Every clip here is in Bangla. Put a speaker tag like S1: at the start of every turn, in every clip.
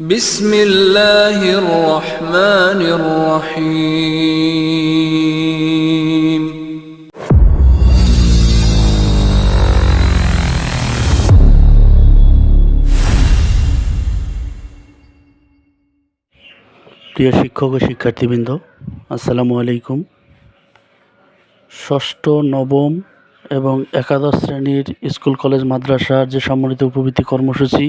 S1: بسم الله الرحمن الرحيم
S2: প্রিয় শিক্ষক ও শিক্ষার্থীবৃন্দ আসসালামু আলাইকুম ষষ্ঠ নবম এবং একাদশ শ্রেণীর স্কুল কলেজ মাদ্রাসার যে সম্মানিত উপবৃত্তি কর্মসূচি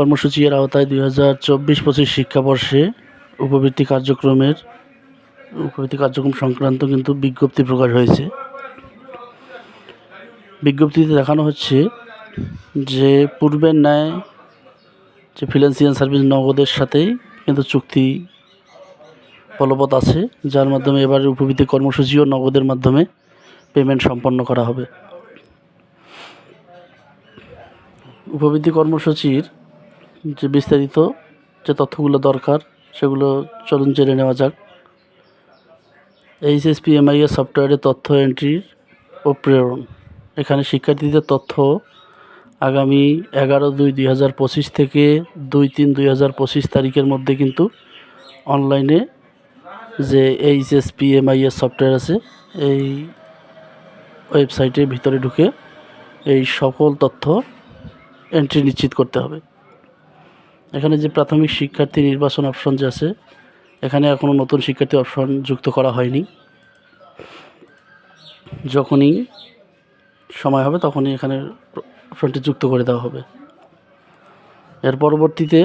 S2: কর্মসূচি এর আওতায় দুই হাজার চব্বিশ পঁচিশ শিক্ষাবর্ষে উপবৃত্তি কার্যক্রমের, উপবৃত্তি কার্যক্রম সংক্রান্ত কিন্তু বিজ্ঞপ্তি প্রকাশ হয়েছে। বিজ্ঞপ্তিতে দেখানো হচ্ছে যে পূর্বের ন্যায় যে ফিনান্সিয়াল সার্ভিস নগদের সাথেই কিন্তু চুক্তি বলবৎ আছে, যার মাধ্যমে এবারে উপবৃত্তি কর্মসূচিও নগদের মাধ্যমে পেমেন্ট সম্পন্ন করা হবে। উপবৃত্তি কর্মসূচির যে বিস্তারিত যে তথ্যগুলো দরকার, সেগুলো চলুন জেনে নেওয়া যাক। এইচএসপি এমআইএস সফটওয়্যারে তথ্য এন্ট্রি ও প্রেরণ। এখানে শিক্ষার্থীদের তথ্য আগামী এগারো দুই দুই হাজার পঁচিশ থেকে দুই তিন দুই হাজার পঁচিশ তারিখের মধ্যে কিন্তু অনলাইনে যে এইচএসপি এমআইএস সফটওয়্যার আছে, এই ওয়েবসাইটের ভিতরে ঢুকে এই সকল তথ্য এন্ট্রি নিশ্চিত করতে হবে। এখানে যে প্রাথমিক শিক্ষার্থী নির্বাচন অপশন যে আছে, এখানে এখনও নতুন শিক্ষার্থী অপশন যুক্ত করা হয়নি। যখনই সময় হবে তখনই এখানে অপশনটি যুক্ত করে দেওয়া হবে। এর পরবর্তীতে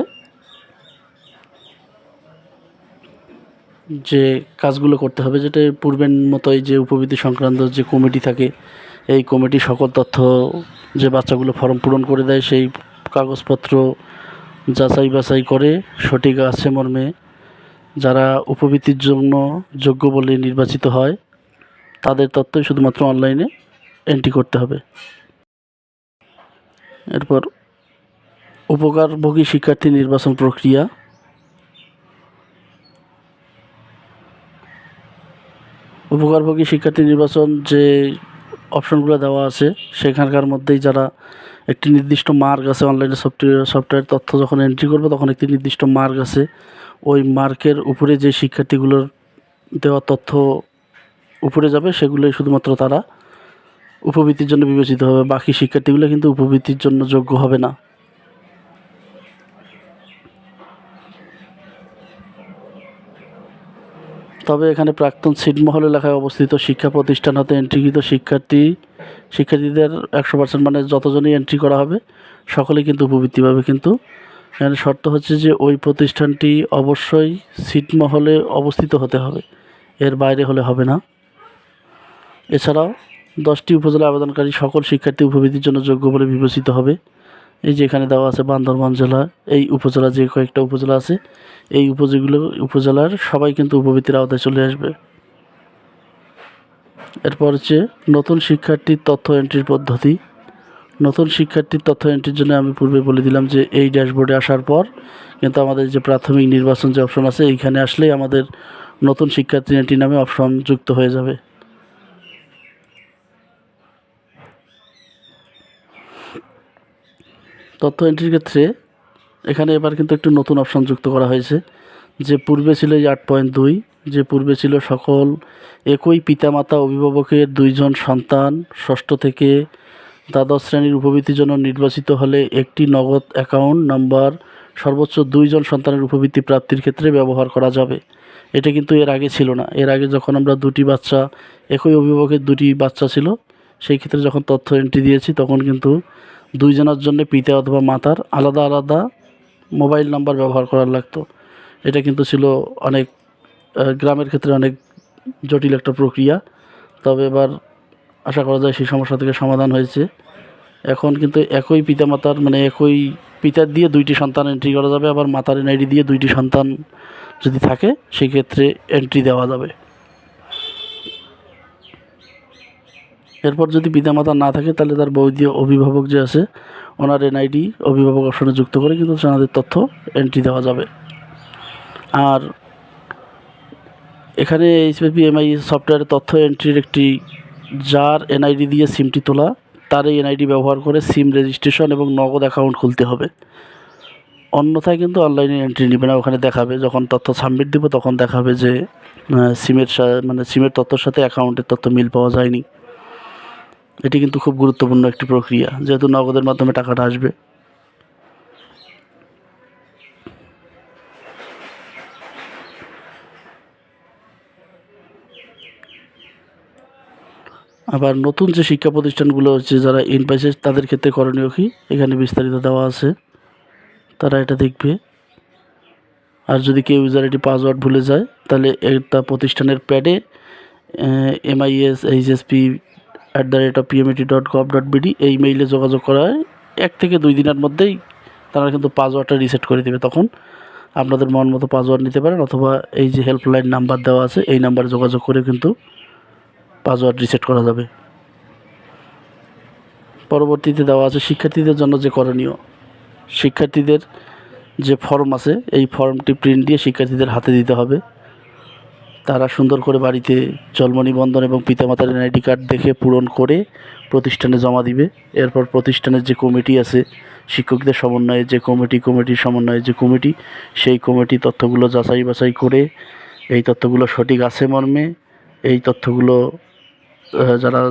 S2: যে কাজগুলো করতে হবে, যেটা পূর্বের মতোই যে উপবৃত্তি সংক্রান্ত যে কমিটি থাকে, এই কমিটি সকল তথ্য যে বাচ্চাগুলো ফর্ম পূরণ করে দেয়, সেই কাগজপত্র যাচাই বাছাই করে সঠিক আছে মর্মে যারা উপবৃত্তির জন্য যোগ্য বলে নির্বাচিত হয়, তাদের তথ্যই শুধুমাত্র অনলাইনে এন্ট্রি করতে হবে। এরপর, উপকারভোগী শিক্ষার্থী নির্বাচন প্রক্রিয়া। উপকারভোগী শিক্ষার্থী নির্বাচন যে অপশনগুলো দেওয়া আছে, সেখানকার মধ্যেই যারা একটি নির্দিষ্ট মার্ক আছে অনলাইনে সফটওয়্যার সফটওয়্যার তথ্য যখন এন্ট্রি করবে, তখন একটি নির্দিষ্ট মার্ক আছে। ওই মার্কের উপরে যে শিক্ষার্থীগুলোর দেওয়া তথ্য উপরে যাবে, সেগুলোই শুধুমাত্র তারা উপবৃত্তির জন্য বিবেচিত হবে। বাকি শিক্ষার্থীগুলো কিন্তু উপবৃত্তির জন্য যোগ্য হবে না। তবে এখানে প্রাক্তন ছিটমহল এলাকায় অবস্থিত শিক্ষা প্রতিষ্ঠান হতে এন্ট্রিকৃত শিক্ষার্থী, শিক্ষার্থীদের একশো পার্সেন্ট মানে যতজনই এন্ট্রি করা হবে, সকলেই কিন্তু উপবৃত্তি পাবে কিন্তু। এখানে শর্ত হচ্ছে যে ওই প্রতিষ্ঠানটি অবশ্যই ছিটমহলে অবস্থিত হতে হবে, এর বাইরে হলে হবে না। এছাড়াও দশটি উপজেলা আবেদনকারী সকল শিক্ষার্থী উপবৃত্তির জন্য যোগ্য বলে বিবেচিত হবে। এই যে এখানে দেওয়া আছে বান্দরবান জেলা, এই উপজেলা যে কয়েকটা উপজেলা আছে, এই উপজেলাগুলো উপজেলার সবাই কিন্তু উপবৃত্তির আওতায় চলে আসবে। এরপর হচ্ছে নতুন শিক্ষার্থীর তথ্য এন্ট্রির পদ্ধতি। নতুন শিক্ষার্থীর তথ্য এন্ট্রির জন্য আমি পূর্বে বলে দিলাম যে এই ড্যাশবোর্ডে আসার পর কিন্তু আমাদের যে প্রাথমিক নির্বাচন যে অপশন আছে, এইখানে আসলেই আমাদের নতুন শিক্ষার্থী এন্ট্রি নামে অপশন যুক্ত হয়ে যাবে। তথ্য এন্ট্রির ক্ষেত্রে এখানে এবার কিন্তু একটু নতুন অপশন যুক্ত করা হয়েছে, যে পূর্বে ছিল এই আট পয়েন্ট দুই, যে পূর্বে ছিল সকল একই পিতামাতা অভিভাবকের দুইজন সন্তান, ষষ্ঠ থেকে দ্বাদশ শ্রেণির উপবৃত্তির জন্য নির্বাচিত হলে একটি নগদ অ্যাকাউন্ট নাম্বার সর্বোচ্চ দুইজন সন্তানের উপবৃত্তি প্রাপ্তির ক্ষেত্রে ব্যবহার করা যাবে। এটা কিন্তু এর আগে ছিল না। এর আগে যখন আমরা দুটি বাচ্চা, একই অভিভাবকের দুটি বাচ্চা ছিল, সেই ক্ষেত্রে যখন তথ্য এন্ট্রি দিয়েছি, তখন কিন্তু দুইজনের জন্য পিতা অথবা মাতার আলাদা আলাদা মোবাইল নাম্বার ব্যবহার করার লাগতো। এটা কিন্তু ছিল অনেক গ্রামের ক্ষেত্রে অনেক জটিল একটা প্রক্রিয়া। তবে এবার আশা করা যায় সেই সমস্যা থেকে সমাধান হয়েছে। এখন কিন্তু একই পিতামাতার মানে একই পিতার দিয়ে দুইটি সন্তান এন্ট্রি করা যাবে, আবার মাতার এনআইডি দিয়ে দুইটি সন্তান যদি থাকে, সেক্ষেত্রে এন্ট্রি দেওয়া যাবে। এরপর যদি পিতামাতা না থাকে, তাহলে তার বৈধ অভিভাবক যে আছে, ওনার এনআইডি অভিভাবক অপশনে যুক্ত করে কিন্তু সেনাদের তথ্য এন্ট্রি দেওয়া যাবে। আর এখানে এইচপিপি এমআই সফটওয়্যারের তথ্য এন্ট্রির একটি যার এনআইডি দিয়ে সিমটি তোলা, তার এই এনআইডি ব্যবহার করে সিম রেজিস্ট্রেশন এবং নগদ অ্যাকাউন্ট খুলতে হবে। অন্যথায় কিন্তু অনলাইনে এন্ট্রি নেবে না, ওখানে দেখাবে। যখন তথ্য সাবমিট দিব, তখন দেখাবে যে সিমের মানে সিমের তথ্যর সাথে অ্যাকাউন্টের তথ্য মিল পাওয়া যায়নি। এটি কিন্তু খুব গুরুত্বপূর্ণ একটি প্রক্রিয়া, যেহেতু নগদের মাধ্যমে টাকাটা আসবে। আবার নতুন যে শিক্ষা প্রতিষ্ঠানগুলো হচ্ছে যারা ইন তাদের ক্ষেত্রে করণীয় কি? এখানে বিস্তারিত দেওয়া আছে। তারা এটা দেখবে। আর যদি কেউ ইউজার আইডি পাসওয়ার্ড ভুলে যায়, তাহলে একটা প্রতিষ্ঠানের প্যাডে M I S H S P at the rate of P M E T dot gov dot B D এই মেইলে যোগাযোগ করা হয় এক থেকে দুই দিনের মধ্যেই তারা কিন্তু পাসওয়ার্ডটা রিসেট করে দেবে। তখন আপনাদের মন মতো পাসওয়ার্ড নিতে পারেন অথবা এই যে হেল্পলাইন নাম্বার দেওয়া আছে, এই নাম্বারে যোগাযোগ করে কিন্তু পাসওয়ার্ড রিসেট করা যাবে। পরবর্তীতে দেওয়া আছে, শিক্ষার্থীদের জন্য যে করণীয়, শিক্ষার্থীদের যে ফর্ম আছে, এই ফর্মটি প্রিন্ট দিয়ে শিক্ষার্থীদের হাতে দিতে হবে। তারা সুন্দর করে বাড়িতে জন্ম নিবন্ধন এবং পিতামাতার এনআইডি কার্ড দেখে পূরণ করে প্রতিষ্ঠানে জমা দিবে। এরপর প্রতিষ্ঠানের যে কমিটি আছে, শিক্ষকদের সমন্বয়ে যে কমিটি, কমিটির সমন্বয়ে যে কমিটি, সেই কমিটি তথ্যগুলো যাচাই বাছাই করে এই তথ্যগুলো সঠিক আছে মর্মে, এই তথ্যগুলো যারা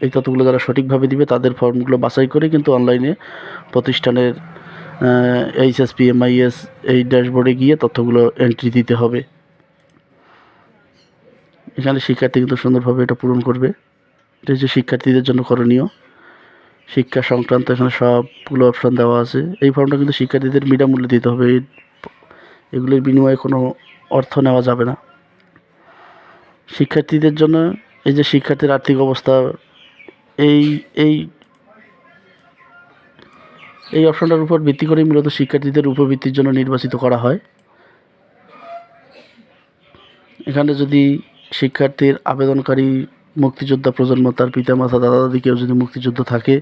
S2: এই তথ্যগুলো যারা সঠিকভাবে দিবে তাদের ফর্মগুলো বাছাই করে কিন্তু অনলাইনে প্রতিষ্ঠানের এইচএসপি, এমআইএস এই ড্যাশবোর্ডে গিয়ে তথ্যগুলো এন্ট্রি দিতে হবে। এখানে শিক্ষার্থী কিন্তু সুন্দরভাবে এটা পূরণ করবে। এটা হচ্ছে শিক্ষার্থীদের জন্য করণীয়। শিক্ষা সংক্রান্ত এখানে সবগুলো অপশান দেওয়া আছে। এই ফর্মটা কিন্তু শিক্ষার্থীদের বিনামূল্যে দিতে হবে। এগুলির বিনিময়ে কোনো অর্থ নেওয়া যাবে না। শিক্ষার্থীদের জন্য এই যে শিক্ষার্থীর আর্থিক অবস্থা, এই এই এই অপশনটার উপর ভিত্তি করেই মূলত শিক্ষার্থীদের উপবৃত্তির জন্য নির্বাচিত করা হয়। এখানে যদি শিক্ষার্থীর আবেদনকারী মুক্তিযোদ্ধা প্রজন্ম, তার পিতামাতা দাদা দাদি কেউ যদি মুক্তিযুদ্ধ থাকে,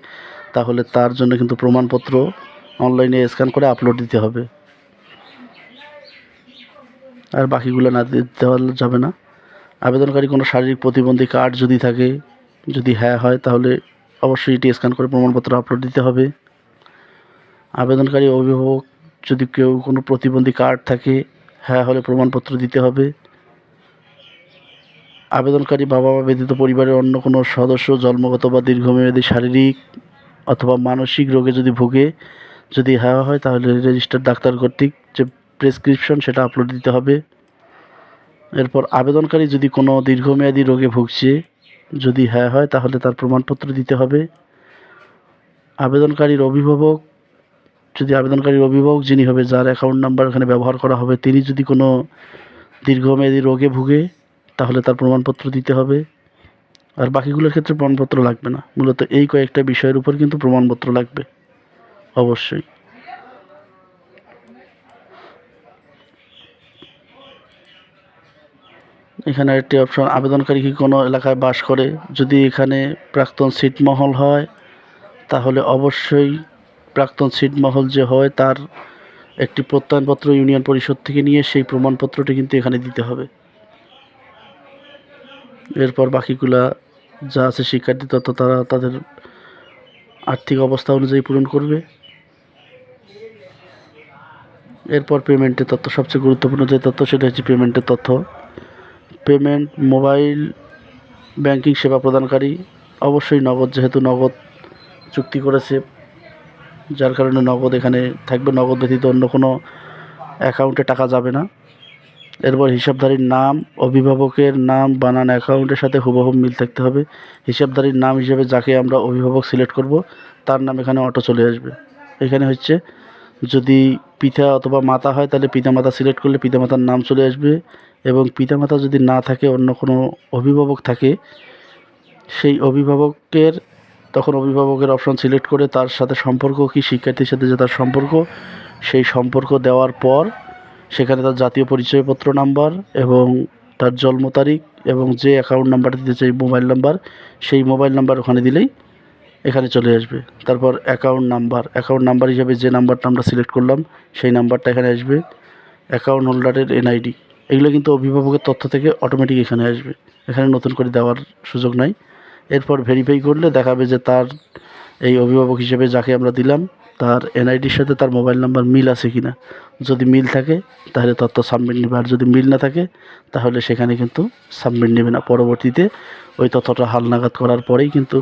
S2: তাহলে তার জন্য কিন্তু প্রমাণপত্র অনলাইনে স্ক্যান করে আপলোড দিতে হবে। আর বাকিগুলো না দেওয়া যাবে না। আবেদনকারী কোনো শারীরিক প্রতিবন্ধী কার্ড যদি থাকে, যদি হ্যাঁ হয়, তাহলে অবশ্যই এটি স্ক্যান করে প্রমাণপত্র আপলোড দিতে হবে। আবেদনকারী অভিভাবক যদি কেউ কোনো প্রতিবন্ধী কার্ড থাকে হ্যাঁ হলে প্রমাণপত্র দিতে হবে। আবেদনকারী বাবা মা ব্যতীত পরিবারের অন্য কোনো সদস্য জন্মগত বা দীর্ঘমেয়াদী শারীরিক অথবা মানসিক রোগে যদি ভোগে, যদি হ্যাঁ হয়, তাহলে রেজিস্টার ডাক্তার কর্তৃক যে প্রেসক্রিপশন, সেটা আপলোড দিতে হবে। এরপর আবেদনকারী যদি কোনো দীর্ঘমেয়াদী রোগে ভুগছে, যদি হ্যাঁ হয়, তাহলে তার প্রমাণপত্র দিতে হবে। আবেদনকারীর অভিভাবক, যদি আবেদনকারীর অভিভাবক যিনি হবে, যার অ্যাকাউন্ট নাম্বার এখানে ব্যবহার করা হবে, তিনি যদি কোনো দীর্ঘমেয়াদী রোগে ভুগে তাহলে তার প্রমাণপত্র দিতে হবে। আর বাকিগুলোর ক্ষেত্রে প্রমাণপত্র লাগবে না। মূলত এই কয়েকটা বিষয়ের উপর কিন্তু প্রমাণপত্র লাগবে। অবশ্যই। এখানে একটি অপশন, আবেদনকারী কি কোনো এলাকায় বাস করে? যদি এখানে প্রাক্তন ছিটমহল হয়, তাহলে অবশ্যই প্রাক্তন ছিটমহল যে হয়, তার একটি প্রত্যয়নপত্র ইউনিয়ন পরিষদ থেকে নিয়ে সেই প্রমাণপত্রটি কিন্তু এখানে দিতে হবে। এরপর বাকিগুলা যা আছে শিক্ষার্থী তথ্য তারা তাদের আর্থিক অবস্থা অনুযায়ী পূরণ করবে। এরপর পেমেন্টের তথ্য, সবচেয়ে গুরুত্বপূর্ণ যে তথ্য সেটা হচ্ছে পেমেন্টের তথ্য। পেমেন্ট মোবাইল ব্যাংকিং সেবা প্রদানকারী অবশ্যই নগদ, যেহেতু নগদ চুক্তি করেছে, যার কারণে নগদ এখানে থাকবে, নগদ ব্যতীত অন্য কোনো অ্যাকাউন্টে টাকা যাবে না। এরপর হিসাবধারীর নাম, অভিভাবকের নাম, বানান অ্যাকাউন্টের সাথে হুবহু মিল থাকতে হবে। হিসাবধারীর নাম হিসেবে যাকে আমরা অভিভাবক সিলেক্ট করব, তার নাম এখানে অটো চলে আসবে। এখানে হচ্ছে, যদি পিতা অথবা মাতা হয়, তাহলে পিতামাতা সিলেক্ট করলে পিতামাতার নাম চলে আসবে এবং পিতামাতা যদি না থাকে, অন্য কোনো অভিভাবক থাকে, সেই অভিভাবকের, তখন অভিভাবকের অপশন সিলেক্ট করে তার সাথে সম্পর্ক কি, শিক্ষার্থীর সাথে যে তার সম্পর্ক, সেই সম্পর্ক দেওয়ার পর সেখানে তার জাতীয় পরিচয়পত্র নাম্বার এবং তার জন্ম তারিখ এবং যে অ্যাকাউন্ট নাম্বার দিতে চাই মোবাইল নাম্বার সেই মোবাইল নাম্বার ওখানে দিলেই এখানে চলে আসবে। তারপর অ্যাকাউন্ট নাম্বার অ্যাকাউন্ট নাম্বার হিসাবে যে নাম্বারটা আমরা সিলেক্ট করলাম, সেই নাম্বারটা এখানে আসবে। অ্যাকাউন্ট হোল্ডারের এনআইডি এগুলো কিন্তু অভিভাবকের তথ্য থেকে অটোমেটিক এখানে আসবে। এখানে নতুন করে দেওয়ার সুযোগ নাই। এরপর ভেরিফাই করলে দেখাবে যে তার এই অভিভাবক হিসেবে যাকে আমরা দিলাম, তার এনআইডির সাথে তার মোবাইল নাম্বার মিল আছে কি না যদি মিল থাকে, তাহলে তথ্য সাবমিট নেবে। আর যদি মিল না থাকে, তাহলে সেখানে কিন্তু সাবমিট নেবে না। পরবর্তীতে ওই তথ্যটা হালনাগাদ করার পরেই কিন্তু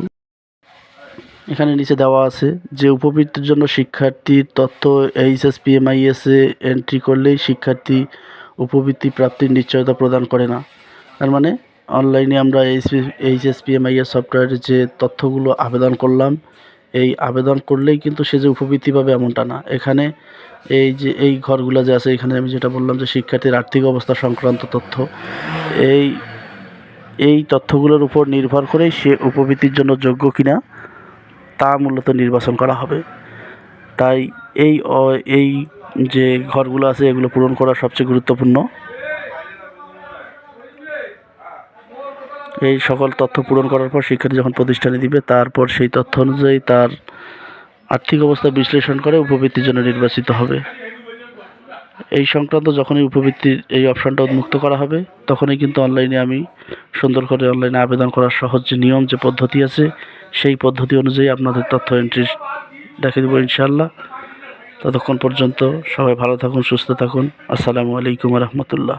S2: এখানে নিচে দেওয়া আছে যে, উপবৃত্তির জন্য শিক্ষার্থীর তথ্য এইচএসপিএমআইএসে এন্ট্রি করলেই শিক্ষার্থী উপবৃত্তি প্রাপ্তির নিশ্চয়তা প্রদান করে না। তার মানে অনলাইনে আমরা এইচএসপিএমআইএস সফটওয়্যারের যে তথ্যগুলো আবেদন করলাম এই আবেদন করলেই কিন্তু সে যে উপবৃত্তি পাবে এমনটা না। এখানে এই যে, এই ঘরগুলো যে আছে, এখানে আমি যেটা বললাম যে শিক্ষার্থীর আর্থিক অবস্থা সংক্রান্ত তথ্য, এই এই তথ্যগুলোর উপর নির্ভর করেই সে উপবৃত্তির জন্য যোগ্য কিনা, তা মূলত নির্বাচন করা হবে। তাই এই এই যে ঘরগুলো আছে, এগুলো পূরণ করা সবচেয়ে গুরুত্বপূর্ণ। এই সকল তথ্য পূরণ করার পর শিক্ষার্থী যখন প্রতিষ্ঠানে দিবে, তারপর সেই তথ্য অনুযায়ী তার আর্থিক অবস্থা বিশ্লেষণ করে উপবৃত্তির জন্য নির্বাচিত হবে। এই সংক্রান্ত যখনই উপবৃত্তির এই অপশানটা উন্মুক্ত করা হবে, তখনই কিন্তু অনলাইনে আমি সুন্দর করে অনলাইনে আবেদন করার সহজ যে নিয়ম, যে পদ্ধতি আছে, সেই পদ্ধতি অনুযায়ী আপনাদের তথ্য এন্ট্রি দেখে দেবো ইনশাল্লাহ ততক্ষণ পর্যন্ত সবাই ভালো থাকুন, সুস্থ থাকুন। আসসালামু আলাইকুম রহমতুল্লাহ।